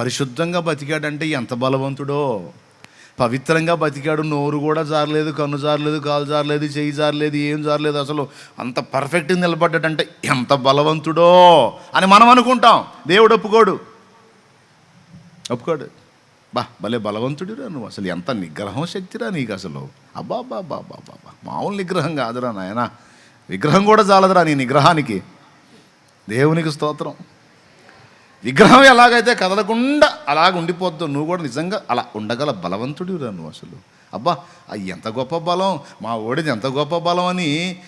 పరిశుద్ధంగా బతికాడంటే ఎంత బలవంతుడో. పవిత్రంగా బతికాడు నోరు కూడా జారలేదు కన్ను జారలేదు కాలు జారలేదు చేయి జారలేదు ఏం జారలేదు అసలు అంత పర్ఫెక్ట్గా నిలబడ్డాడంటే ఎంత బలవంతుడో అని మనం అనుకుంటాం. దేవుడు ఒప్పుకోడు. ఒప్పుకోడు. బా భలే బలవంతుడిరా నువ్వు అసలు ఎంత నిగ్రహం శక్తిరా నీకు అసలు. అబ్బా అబ్బా అబ్బా అబ్బా అబ్బా అబ్బా మామూలు నిగ్రహం కాదురా నాయన. విగ్రహం కూడా చాలదురా నీ నిగ్రహానికి. దేవునికి స్తోత్రం. విగ్రహం ఎలాగైతే కదలకుండా అలాగ ఉండిపోద్దు నువ్వు కూడా నిజంగా అలా ఉండగల బలవంతుడిరా నువ్వు అసలు. అబ్బా ఎంత గొప్ప బలం మా ఓడిది ఎంత గొప్ప బలం అని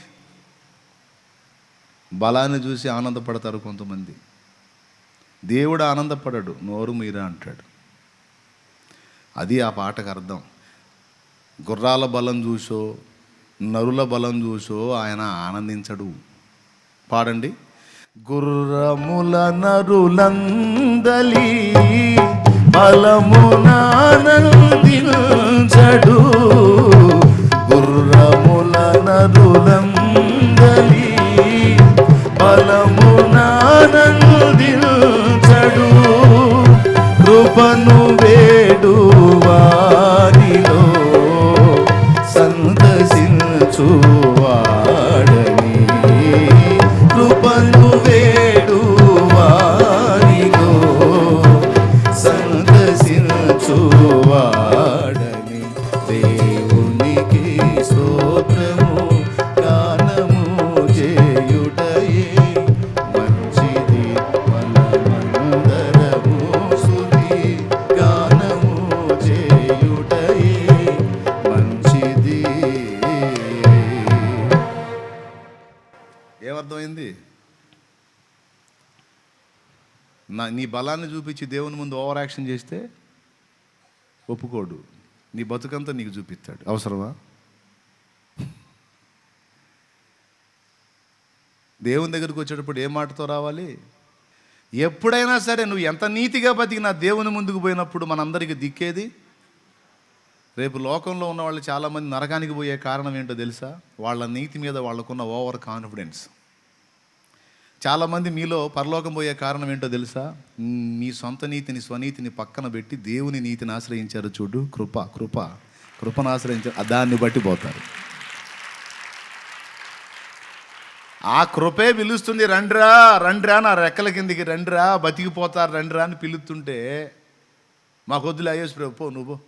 బలాన్ని చూసి ఆనందపడతారు కొంతమంది. దేవుడు ఆనందపడడు నోరు మీరా అంటాడు. అది ఆ పాటకు అర్థం. గుర్రాల బలం చూసో నరుల బలం చూసో ఆయన ఆనందించడు. పాడండి. గుర్రముల నరులందలి బలమునానందించడు గుర్రముల నరులందలి బలమునానందించడు కృపను వేడు వారిలో సంతసించువా నా నీ బలాన్ని చూపించి దేవుని ముందు ఓవర్ యాక్షన్ చేస్తే ఒప్పుకోడు. నీ బతుకంతా నీకు చూపిస్తాడు. అవసరమా? దేవుని దగ్గరికి వచ్చేటప్పుడు ఏ మాటతో రావాలి? ఎప్పుడైనా సరే నువ్వు ఎంత నీతిగా బతికినా దేవుని ముందుకు పోయినప్పుడు మనందరికీ దిక్కేది? రేపు లోకంలో ఉన్న వాళ్ళు చాలామంది నరకానికి పోయే కారణం ఏంటో తెలుసా? వాళ్ళ నీతి మీద వాళ్ళకున్న ఓవర్ కాన్ఫిడెన్స్. చాలామంది మీలో పరలోకం పోయే కారణం ఏంటో తెలుసా? మీ సొంత నీతిని స్వనీతిని పక్కన పెట్టి దేవుని నీతిని ఆశ్రయించారు చూడు. కృప కృప కృపను ఆశ్రయించారు. దాన్ని బట్టి పోతారు. ఆ కృపే పిలుస్తుంది రండ్రా రండ్రా నా రెక్కల కిందికి రండ్రా బతికిపోతారు రండ్రా అని పిలుస్తుంటే మాకొద్దులే అయ్యేసి ప్రభు పో నువ్వు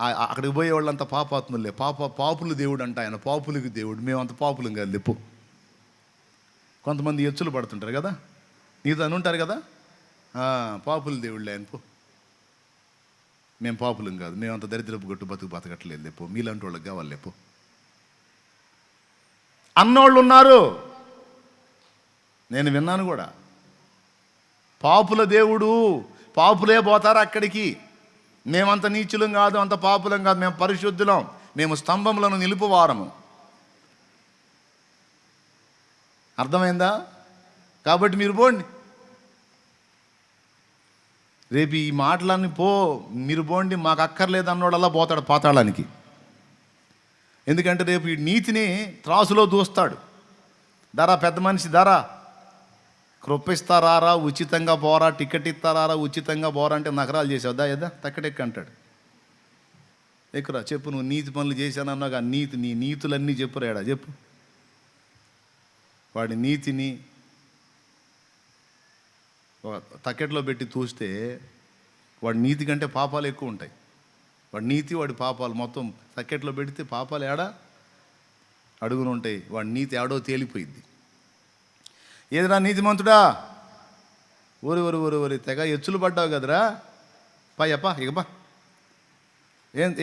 అక్కడికి పోయే వాళ్ళంతా పాపాత్ములే. పాప పాపులు దేవుడు అంట ఆయన. పాపులకి దేవుడు. మేమంత పాపులం కాదు లేపు కొంతమంది ఎచ్చులు పడుతుంటారు కదా? నీతో అని ఉంటారు కదా? పాపుల పాపులు దేవుళ్ళే ఆయన పో. మేము పాపులం కాదు. మేము అంత దరిద్రపు గొట్టు బతుకు బతకట్లేదు. లేపో మీలాంటి వాళ్ళకి కావాలి లేపో అన్నోళ్ళు ఉన్నారు నేను విన్నాను కూడా. పాపుల దేవుడు పాపులే పోతారు అక్కడికి. మేమంత నీచులం కాదు అంత పాపులం కాదు. మేము పరిశుద్ధులం. మేము స్తంభములను నిలుపువారము. అర్థమైందా? కాబట్టి మీరు పోండి. రేపు ఈ మాటలన్నీ పో మీరు పోండి మాకు అక్కర్లేదు అన్నోడల్లా పోతాడు పాతాళానికి. ఎందుకంటే రేపు ఈ నీతిని త్రాసులో దూస్తాడు. ధర పెద్ద మనిషి ధర. కృప్పిస్తారా ఉచితంగా పోరా టికెట్ ఇస్తారా ఉచితంగా పోరా అంటే నగరాలు చేసావుదా ఏదా? తక్కడెక్క అంటాడు ఎక్కురా చెప్పు నువ్వు నీతి పనులు చేశానన్నాగా నీతి నీ నీతులన్నీ చెప్పురాడా చెప్పు. వాడి నీతిని ఒక పెట్టి చూస్తే వాడి నీతి కంటే పాపాలు ఎక్కువ ఉంటాయి. వాడి నీతి వాడి పాపాలు మొత్తం తక్కెట్లో పెడితే పాపాలు ఏడా? అడుగున ఉంటాయి. వాడి నీతి ఆడో తేలిపోయింది ఏదిరా నీతిమంతుడా? ఊరి ఊరి ఊరి ఊరి తెగ ఎచ్చులు పడ్డావు కదరా? పాయప్పా ఇకపా ఏం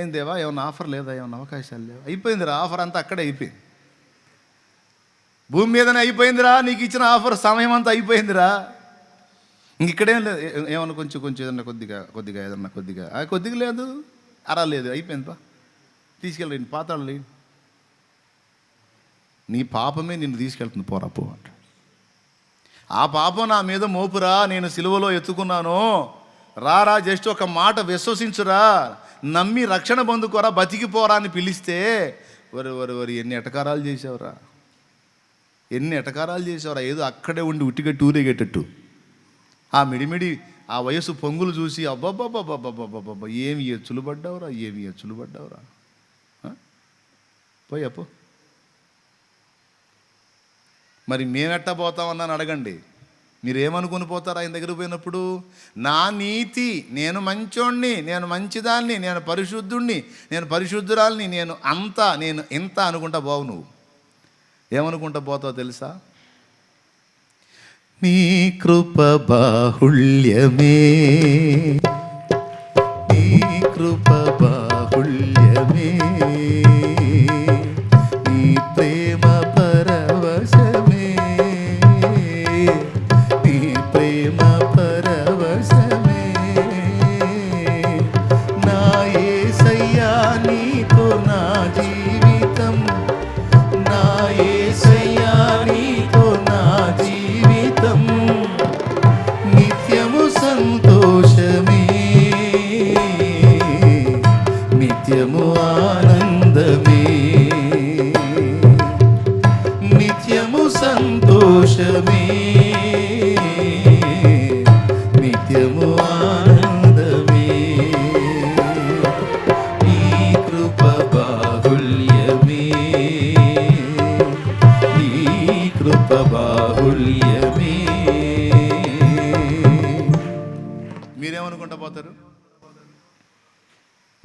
ఏం దేవా? ఏమన్నా ఆఫర్ లేదా? ఏమన్నా అవకాశాలు లేవా? అయిపోయిందిరా. ఆఫర్ అంతా అక్కడే అయిపోయింది. భూమి మీదనే అయిపోయిందిరా నీకు ఇచ్చిన ఆఫర్ సమయం అంతా అయిపోయిందిరా. ఇంక ఇక్కడేం లేదు ఏమన్నా కొంచెం కొంచెం ఏదన్నా కొద్దిగా కొద్దిగా ఏదన్నా కొద్దిగా. ఆ, కొద్దిగా లేదు అరా లేదు అయిపోయింది పా తీసుకెళ్ళండి పాతాళండి నీ పాపమే నిన్ను తీసుకెళ్తుంది పోరా పో అంట ఆ పాపం నా మీద మోపురా నేను సిలువలో ఎత్తుకున్నాను. రారా జస్ట్ ఒక మాట విశ్వసించురా. నమ్మి రక్షణ పొందుకోరా బతికిపోరా అని పిలిస్తే వరి వరి వరి ఎన్ని ఎటకారాలు చేసావురా ఎన్ని ఎటకారాలు చేసేవారు? ఏదో అక్కడే ఉండి ఉట్టిగా టూరేగేటట్టు ఆ మిడిమిడి ఆ వయసు పొంగులు చూసి అబ్బబ్బబ్బబ్బబ్బబ్బబ్బ ఏమి ఎచ్చులు పడ్డావురా ఏమి ఎచ్చులు పడ్డావురా పోయి అప్పు. మరి మేమెట్టా పోతామన్నాను అడగండి. మీరేమనుకుని పోతారు ఆయన దగ్గర పోయినప్పుడు? నా నీతి నేను మంచోణ్ణి నేను మంచిదాన్ని నేను పరిశుద్ధుణ్ణి నేను పరిశుద్ధురాల్ని నేను అంత నేను ఇంత అనుకుంటా బావు నువ్వు. ఏమనుకుంటా పోతావు తెలుసా? నీ కృప బాహుళ్యమే.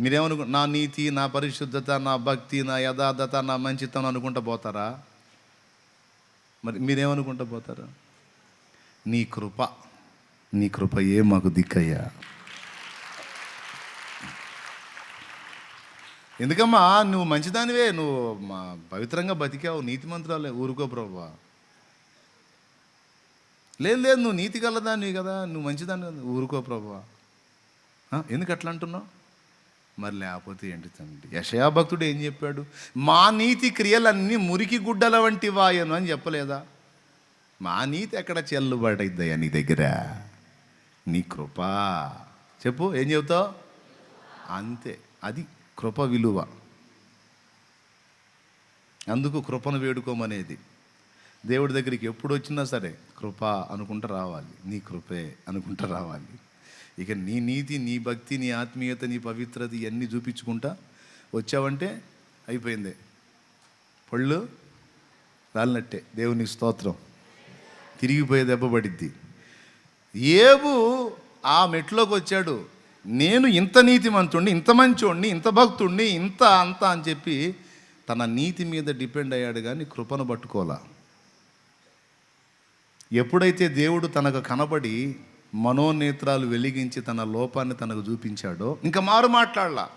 మీరేమనుకు నా నీతి నా పరిశుద్ధత నా భక్తి నా యథార్థత నా మంచితనం అనుకుంటా పోతారా? మరి మీరేమనుకుంటా పోతారు? నీ కృప నీ కృప ఏ మాకు దిక్కయ్యా. ఎందుకమ్మా? నువ్వు మంచిదానివే నువ్వు మా పవిత్రంగా బతికావు నీతి మంత్రాలే ఊరుకో ప్రభా. లేదు లేదు నువ్వు నీతి గలదానివి కదా నువ్వు మంచిదాన్ని ఊరుకో ప్రభా. ఎందుకు అట్లా అంటున్నావు? మరి లేకపోతే ఏంటి తండ్రి యశయా భక్తుడు ఏం చెప్పాడు? మా నీతి క్రియలన్నీ మురికి గుడ్డల వంటి వాయను అని చెప్పలేదా? మా నీతి ఎక్కడ చెల్లుబడైద్దయ్యా నీ దగ్గర? నీ కృప. చెప్పు ఏం చెబుతావు? అంతే అది కృప విలువ. అందుకు కృపను వేడుకోమనేది. దేవుడి దగ్గరికి ఎప్పుడు వచ్చినా సరే కృప అనుకుంటూ రావాలి నీ కృపే అనుకుంటూ రావాలి. ఇక నీ నీతి నీ భక్తి నీ ఆత్మీయత నీ పవిత్రత ఇవన్నీ చూపించుకుంటా వచ్చావంటే అయిపోయింది. పళ్ళు రాలినట్టే. దేవుని స్తోత్రం. తిరిగిపోయే దెబ్బ పడిద్ది. ఏబు ఆ మెట్లోకి వచ్చాడు. నేను ఇంత నీతిమంతుణ్ణి ఇంత మంచోణ్ణి ఇంత భక్తుణ్ణి ఇంత అంత అని చెప్పి తన నీతి మీద డిపెండ్ అయ్యాడు కానీ కృపను పట్టుకోలా ఎప్పుడైతే దేవుడు తనకు కనబడి మనోనేత్రాలు వెలిగించి తన లోపాన్ని తనకు చూపించాడో. ఇంకా మారు మాట్లాడలా.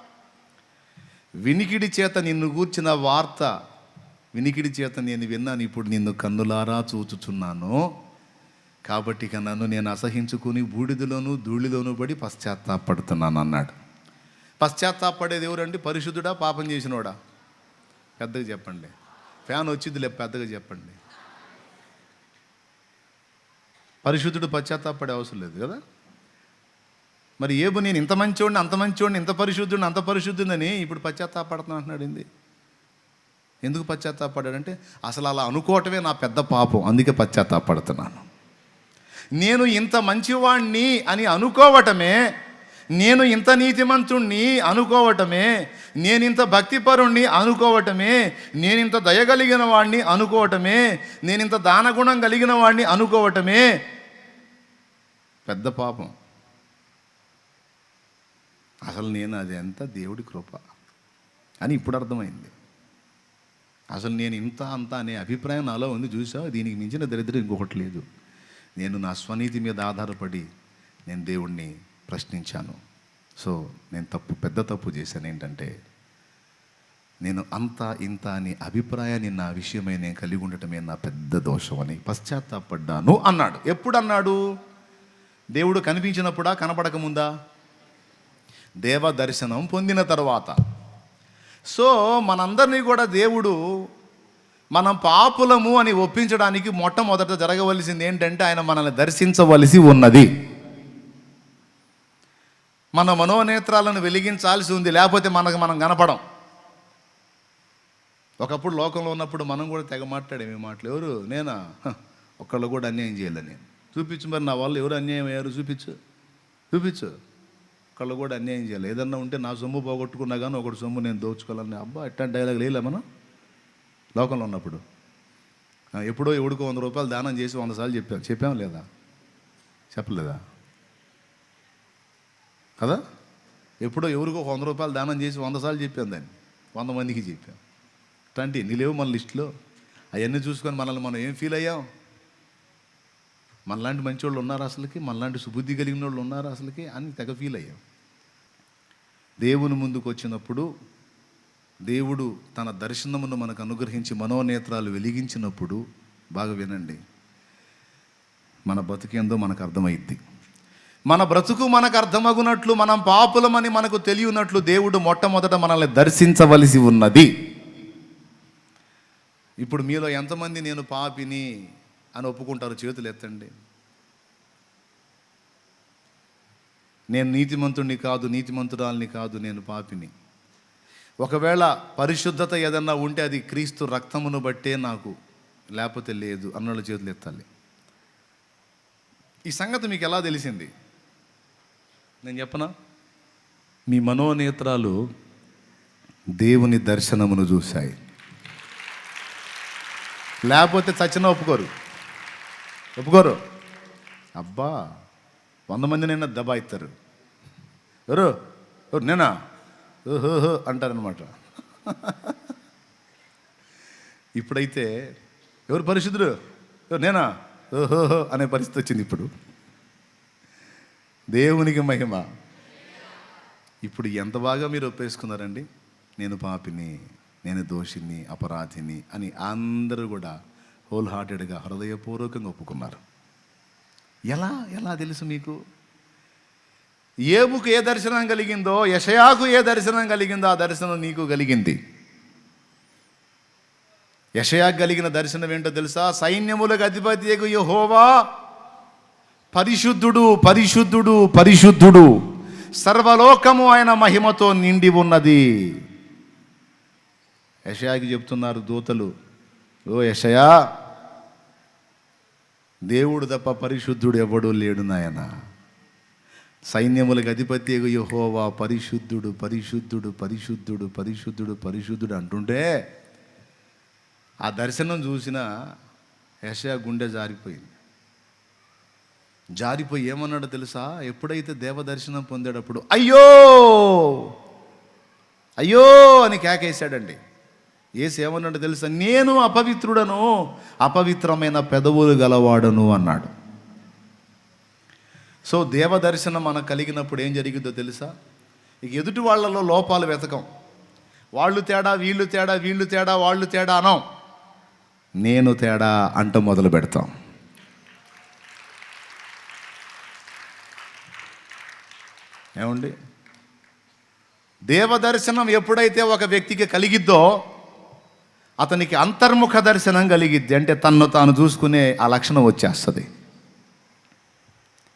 వినికిడి చేత నిన్ను గూర్చిన వార్త వినికిడి చేత నేను విన్నాను ఇప్పుడు నిన్ను కన్నులారా చూచుచున్నాను. కాబట్టి ఇక నన్ను నేను అసహించుకుని బూడిదలోను ధూళిలోను పడి పశ్చాత్తాపడుతున్నాను అన్నాడు. పశ్చాత్తాపడేది ఎవరండి? పరిశుద్ధుడా? పాపం చేసినోడా? పెద్దగా చెప్పండి. ఫ్యాన్ వచ్చిందిలే పెద్దగా చెప్పండి. పరిశుద్ధుడు పశ్చాత్తాపడే అవసరం లేదు కదా? మరి ఏబు నేను ఇంత మంచోడిని అంత మంచోడిని ఇంత పరిశుద్ధుడిని అంత పరిశుద్ధుందని ఇప్పుడు పశ్చాత్తాపడుతున్నా అంటున్నాడు ఏంది? ఎందుకు పశ్చాత్తాపడ్డాడంటే అసలు అలా అనుకోవటమే నా పెద్ద పాపం అందుకే పశ్చాత్తాపడుతున్నాను. నేను ఇంత మంచివాణ్ణి అని అనుకోవటమే నేను ఇంత నీతిమంతుణ్ణి అనుకోవటమే నేను ఇంత భక్తిపరుణ్ణి అనుకోవటమే నేను ఇంత దయగలిగిన వాణ్ణి అనుకోవటమే నేను ఇంత దానగుణం కలిగిన వాణ్ణి అనుకోవటమే పెద్ద పాపం. అసలు నేను అది ఎంత దేవుడి కృప? అని ఇప్పుడు అర్థమైంది. అసలు నేను ఇంత అంత అనే అభిప్రాయం నాలో ఉంది. చూసావు? దీనికి మించిన దరిద్రం ఇంకొకటి లేదు. నేను నా స్వనీతి మీద ఆధారపడి నేను దేవుణ్ణి ప్రశ్నించాను. సో నేను తప్పు పెద్ద తప్పు చేశాను. ఏంటంటే నేను అంత ఇంత అని అభిప్రాయాన్ని నా విషయమై నేను కలిగి ఉండటమే నా పెద్ద దోషం అని పశ్చాత్తాపడ్డాను అన్నాడు. ఎప్పుడు అన్నాడు? దేవుడు కనిపించినప్పుడా కనపడకముందా? దేవ దర్శనం పొందిన తర్వాత. సో మనందరినీ కూడా దేవుడు మనం పాపులము అని ఒప్పించడానికి మొట్టమొదట జరగవలసింది ఏంటంటే ఆయన మనల్ని దర్శించవలసి ఉన్నది. మన మనోనేత్రాలను వెలిగించాల్సి ఉంది లేకపోతే మనకు మనం కనపడం. ఒకప్పుడు లోకంలో ఉన్నప్పుడు మనం కూడా తెగ మాట్లాడేమి మాటలు ఎవరు? నేనా? ఒక్కళ్ళు కూడా అన్యాయం చేయలే నేను. చూపించు మరి నా వాళ్ళు ఎవరు అన్యాయం అయ్యారు చూపించు. చూపించు. ఒకళ్ళు కూడా అన్యాయం చేయాలి. ఏదన్నా ఉంటే నా సొమ్ము పోగొట్టుకున్నా కానీ ఒకటి సొమ్ము నేను దోచుకోవాలని అబ్బా ఎట్లాంటి డైలాగ్ లేలే మనం? లోకంలో ఉన్నప్పుడు. ఎప్పుడో ఎవడికో వంద రూపాయలు దానం చేసి వంద సార్లు చెప్పాం చెప్పాం లేదా? చెప్పలేదా? కదా? ఎప్పుడో ఎవరికో వంద రూపాయలు దానం చేసి వంద సార్లు చెప్పాం దాన్ని. వంద మందికి చెప్పాం అట్లాంటి నీ లేవు మన లిస్టులో? అవన్నీ చూసుకొని మనల్ని మనం ఏం ఫీల్ అయ్యాం? మనలాంటి మంచి వాళ్ళు ఉన్నారు అసలుకి మనలాంటి సుబుద్ధి కలిగిన వాళ్ళు ఉన్నారు అసలుకి అని తెగ ఫీల్ అయ్యాం. దేవుని ముందుకు వచ్చినప్పుడు దేవుడు తన దర్శనమును మనకు అనుగ్రహించి మనోనేత్రాలు వెలిగించినప్పుడు బాగా వినండి మన బతుకేందో మనకు అర్థమైద్ది. మన బ్రతుకు మనకు అర్థమగునట్లు మనం పాపులమని మనకు తెలియనట్లు దేవుడు మొట్టమొదట మనల్ని దర్శించవలసి ఉన్నది. ఇప్పుడు మీలో ఎంతమంది నేను పాపిని అని ఒప్పుకుంటారు చేతులు ఎత్తండి. నేను నీతిమంతుడిని కాదు నీతిమంతురాల్ని కాదు నేను పాపిని. ఒకవేళ పరిశుద్ధత ఏదన్నా ఉంటే అది క్రీస్తు రక్తమును బట్టే నాకు లేకపోతే లేదు అన్నోళ్ళ చేతులు ఎత్తాలి. ఈ సంగతి మీకు ఎలా తెలిసింది? నేను చెప్పనా? మీ మనోనేత్రాలు దేవుని దర్శనమును చూశాయి. లేకపోతే చచ్చిన ఒప్పుకోరు. ఒప్పుకోరు. అబ్బా వంద మంది నిన్న దబాయిస్తారు ఎవరు? ఎవరు? నేనా? ఓహోహో అంటారనమాట ఇప్పుడైతే ఎవరు పరిశుద్ధుడు? నేనా? ఓహోహో అనే పరిస్థితి వచ్చింది ఇప్పుడు. దేవునికి మహిమ. ఇప్పుడు ఎంత బాగా మీరు ఒప్పేసుకున్నారండి? నేను పాపిని నేను దోషిని అపరాధిని అని అందరూ కూడా హోల్ హార్టెడ్గా హృదయపూర్వకంగా ఒప్పుకున్నారు. ఎలా? ఎలా తెలుసు మీకు? ఏబుకు ఏ దర్శనం కలిగిందో యషయాకు ఏ దర్శనం కలిగిందో ఆ దర్శనం నీకు కలిగింది. యషయాకు కలిగిన దర్శనం ఏంటో తెలుసా? సైన్యములకు అధిపతి యహోవా పరిశుద్ధుడు పరిశుద్ధుడు పరిశుద్ధుడు. సర్వలోకము ఆయన మహిమతో నిండి ఉన్నది. యషయాకి చెప్తున్నారు దూతలు ఓ యషయా దేవుడు తప్ప పరిశుద్ధుడు ఎవడు లేడు నాయన. సైన్యములకు అధిపతి యహోవా పరిశుద్ధుడు పరిశుద్ధుడు పరిశుద్ధుడు పరిశుద్ధుడు పరిశుద్ధుడు అంటుంటే ఆ దర్శనం చూసిన యషయా గుండె జారిపోయింది. జారిపోయి ఏమన్నాడో తెలుసా? ఎప్పుడైతే దేవ దర్శనం పొందేటప్పుడు అయ్యో! అయ్యో! అని కేకేశాడండి. ఏసు ఏమన్నాడో తెలుసా? నేను అపవిత్రుడను అపవిత్రమైన పెదవులు గలవాడను అన్నాడు. సో దేవ దర్శనం మనకు కలిగినప్పుడు ఏం జరిగిందో తెలుసా? ఇక ఎదుటి వాళ్ళలో లోపాలు వెతకం. వాళ్ళు తేడా వీళ్ళు తేడా వీళ్ళు తేడా వాళ్ళు తేడా అనం. నేను తేడా అంట మొదలు పెడతాం. ఏమండి? దేవదర్శనం ఎప్పుడైతే ఒక వ్యక్తికి కలిగిద్దో అతనికి అంతర్ముఖ దర్శనం కలిగిద్ది. అంటే తన్ను తాను చూసుకునే ఆ లక్షణం వచ్చేస్తుంది.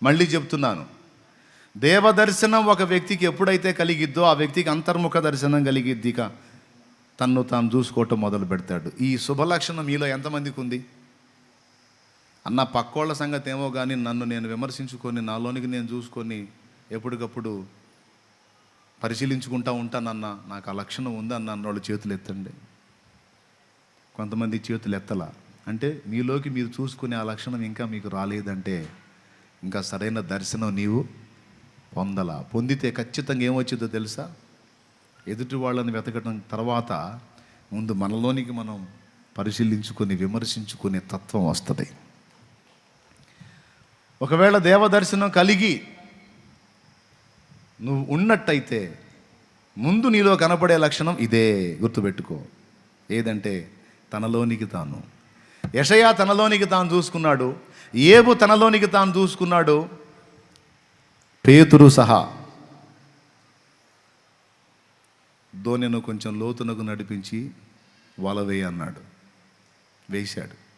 మళ్ళీ చెప్తున్నాను. దేవదర్శనం ఒక వ్యక్తికి ఎప్పుడైతే కలిగిద్దో ఆ వ్యక్తికి అంతర్ముఖ దర్శనం కలిగిద్దిక తన్ను తాను చూసుకోవటం మొదలు పెడతాడు. ఈ శుభలక్షణం మీలో ఎంతమందికి ఉంది? అన్న పక్కోళ్ళ సంగతి ఏమో కానీ నన్ను నేను విమర్శించుకొని నాలోనికి నేను చూసుకొని ఎప్పటికప్పుడు పరిశీలించుకుంటా ఉంటానన్న నాకు ఆ లక్షణం ఉందన్న వాళ్ళు చేతులు ఎత్తండి. కొంతమంది చేతులు ఎత్తలా. అంటే మీలోకి మీరు చూసుకునే ఆ లక్షణం ఇంకా మీకు రాలేదంటే ఇంకా సరైన దర్శనం నీవు పొందల. పొందితే ఖచ్చితంగా ఏమొచ్చిందో తెలుసా? ఎదుటి వాళ్ళని వెతకడం తర్వాత ముందు మనలోనికి మనం పరిశీలించుకొని విమర్శించుకునే తత్వం వస్తుంది. ఒకవేళ దేవదర్శనం కలిగి నువ్వు ఉన్నట్టయితే ముందు నీలో కనపడే లక్షణం ఇదే. గుర్తుపెట్టుకో. ఏదంటే తనలోనికి తాను. యషయా తనలోనికి తాను చూసుకున్నాడు. ఏబు తనలోనికి తాను చూసుకున్నాడు. పేతురు సహా ధోనిను కొంచెం లోతునకు నడిపించి వల అన్నాడు. వేశాడు.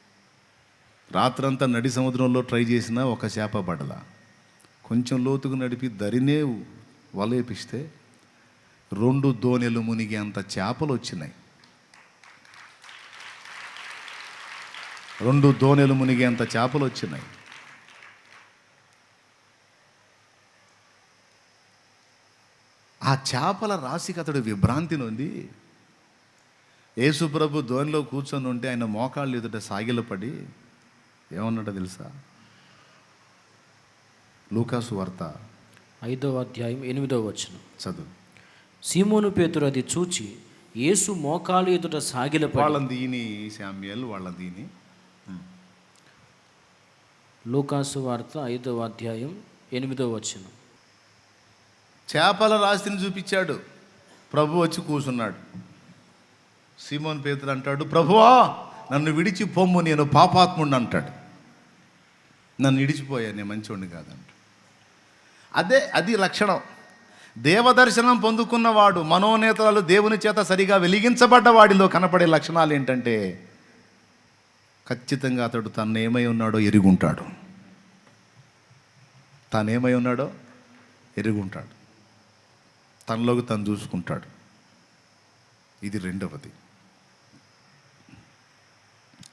రాత్రంతా నడి సముద్రంలో ట్రై చేసినా ఒక చేప పడల. కొంచెం లోతుకు నడిపి దరినే వలేపిస్తే రెండు దోణెలు మునిగి అంత చేపలు వచ్చినాయి. రెండు దోణెలు మునిగేంత చేపలు వచ్చినాయి ఆ చేపల రాశికి అతడు విభ్రాంతి నుండి యేసుప్రభు ధోనిలో కూర్చొని ఉంటే ఆయన మోకాళ్ళు ఎదుట సాగిలపడి ఏమన్నాడో తెలుసా? లూకాసు వార్త. ఐదవ అధ్యాయం ఎనిమిదవ వచ్చిన చదువు. సీమోను పేతురు అది చూచి యేసు మోకాలు ఎదుట సాగిలపడి వాళ్ళని దీని శామ్యల్ వాళ్ళని దీని లూకాసు వార్త ఐదవ అధ్యాయం ఎనిమిదవ వచనం. చేపల రాశిని చూపించాడు. ప్రభు వచ్చి కూర్చున్నాడు. సీమోన్ పేతులు అంటాడు ప్రభువా నన్ను విడిచి పొమ్ము నేను పాపాత్ముడు అంటాడు. నన్ను విడిచిపోయా నేను మంచివాడిని కాదంట అదే అది లక్షణం. దేవదర్శనం పొందుకున్నవాడు మనోనేతలు దేవుని చేత సరిగా వెలిగించబడ్డ వాడిలో కనపడే లక్షణాలు ఏంటంటే ఖచ్చితంగా అతడు తను ఏమై ఉన్నాడో ఎరుగుంటాడు. తానేమై ఏమై ఉన్నాడో ఎరుగుంటాడు. తనలోకి తను చూసుకుంటాడు. ఇది రెండవది.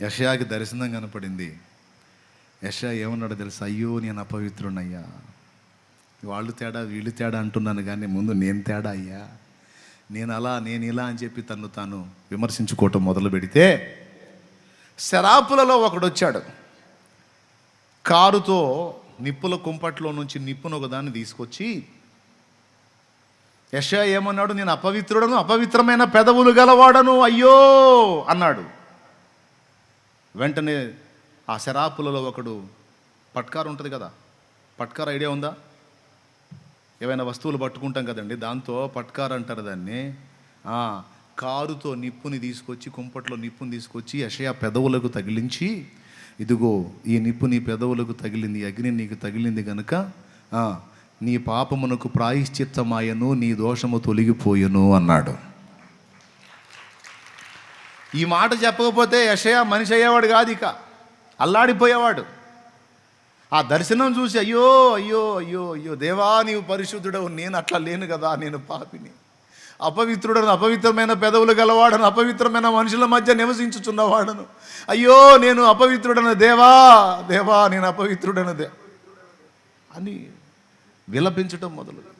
యషయాకి దర్శనం కనపడింది. యషయా ఏమన్నాడో తెలుసా? అయ్యో నేను అపవిత్రునయ్యా వాళ్ళు తేడా వీళ్ళు తేడా అంటున్నాను కానీ ముందు నేను తేడా అయ్యా. నేను అలా నేను ఇలా అని చెప్పి తను తాను విమర్శించుకోవటం మొదలు పెడితే శరాపులలో ఒకడు వచ్చాడు కారుతో నిప్పుల కుంపట్లో నుంచి నిప్పును ఒకదాన్ని తీసుకొచ్చి యశ ఏమన్నాడు? నేను అపవిత్రుడను అపవిత్రమైన పెదవులు గలవాడను అయ్యో! అన్నాడు. వెంటనే ఆ శరాపులలో ఒకడు పట్కారు ఉంటుంది కదా పట్కారు ఐడియా ఉందా? ఏవైనా వస్తువులు పట్టుకుంటాం కదండి దాంతో పట్కారు అంటారు దాన్ని. కారుతో నిప్పుని తీసుకొచ్చి కుంపట్లో నిప్పుని తీసుకొచ్చి యషయా పెదవులకు తగిలించి ఇదిగో ఈ నిప్పు నీ పెదవులకు తగిలింది అగ్ని నీకు తగిలింది గనుక నీ పాపమునకు ప్రాయశ్చిత్తమాయను నీ దోషము తొలగిపోయెను అన్నాడు. ఈ మాట చెప్పకపోతే యషయా మనిషి అయ్యేవాడు కాదు ఇక. అల్లాడిపోయేవాడు. ఆ దర్శనం చూసి అయ్యో అయ్యో అయ్యో అయ్యో దేవా నీవు పరిశుద్ధుడవు నేను అట్లా లేను కదా నేను పాపిని. అపవిత్రుడను అపవిత్రమైన పెదవులు గలవాడను అపవిత్రమైన మనుషుల మధ్య నివసించుచున్నవాడను అయ్యో నేను అపవిత్రుడను దేవా దేవా నేను అపవిత్రుడను దే. అని విలపించటం మొదలు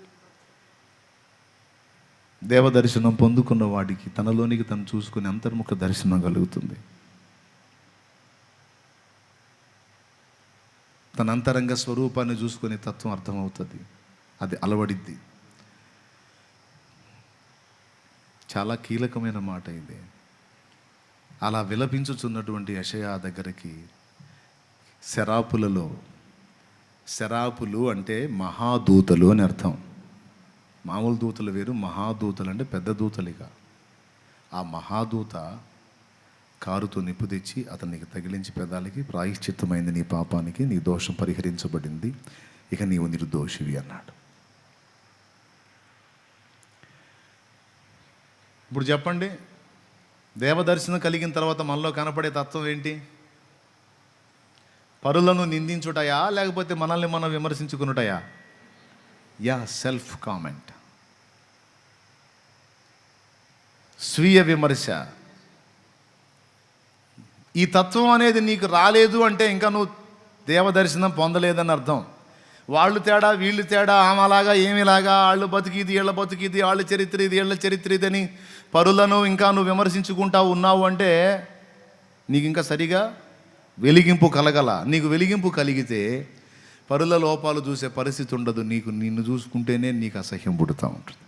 దేవదర్శనం పొందుకున్న వాడికి తనలోనికి తను చూసుకుని అంతర్ముఖ దర్శనం కలుగుతుంది. తన అంతరంగ స్వరూపాన్ని చూసుకునే తత్వం అర్థమవుతుంది. అది అలవడిద్ది. చాలా కీలకమైన మాట ఇది. అలా విలపించుచున్నటువంటి యషయా దగ్గరికి శరాపులలో శరాపులు అంటే మహాదూతలు అని అర్థం. మామూలు దూతలు వేరు మహాదూతలు అంటే పెద్ద దూతలిక ఆ మహాదూత కారుతో నిప్పు తెచ్చి అతనికి తగిలించి పెదాలకి ప్రాయశ్చిత్తమైంది నీ పాపానికి నీ దోషం పరిహరించబడింది ఇక నీవు నిర్దోషివి అన్నాడు. ఇప్పుడు చెప్పండి. దేవదర్శనం కలిగిన తర్వాత మనలో కనపడే తత్వం ఏంటి? పరులను నిందించుటయా లేకపోతే మనల్ని మనం విమర్శించుకునుటయా? Yeah self comment. స్వీయ విమర్శ. ఈ తత్వం అనేది నీకు రాలేదు అంటే ఇంకా నువ్వు దేవదర్శనం పొందలేదని అర్థం. వాళ్ళు తేడా వీళ్ళు తేడా ఆమెలాగా ఏమిలాగా వాళ్ళు బతికిది వీళ్ళ బతికిది వాళ్ళ చరిత్ర ఇది వీళ్ళ చరిత్ర ఇదని పరులను ఇంకా నువ్వు విమర్శించుకుంటా ఉన్నావు అంటే నీకు ఇంకా సరిగా వెలిగింపు కలగల. నీకు వెలిగింపు కలిగితే పరుల లోపాలు చూసే పరిస్థితి ఉండదు. నీకు నిన్ను చూసుకుంటేనే నీకు అసహ్యం పుడుతూ ఉంటుంది.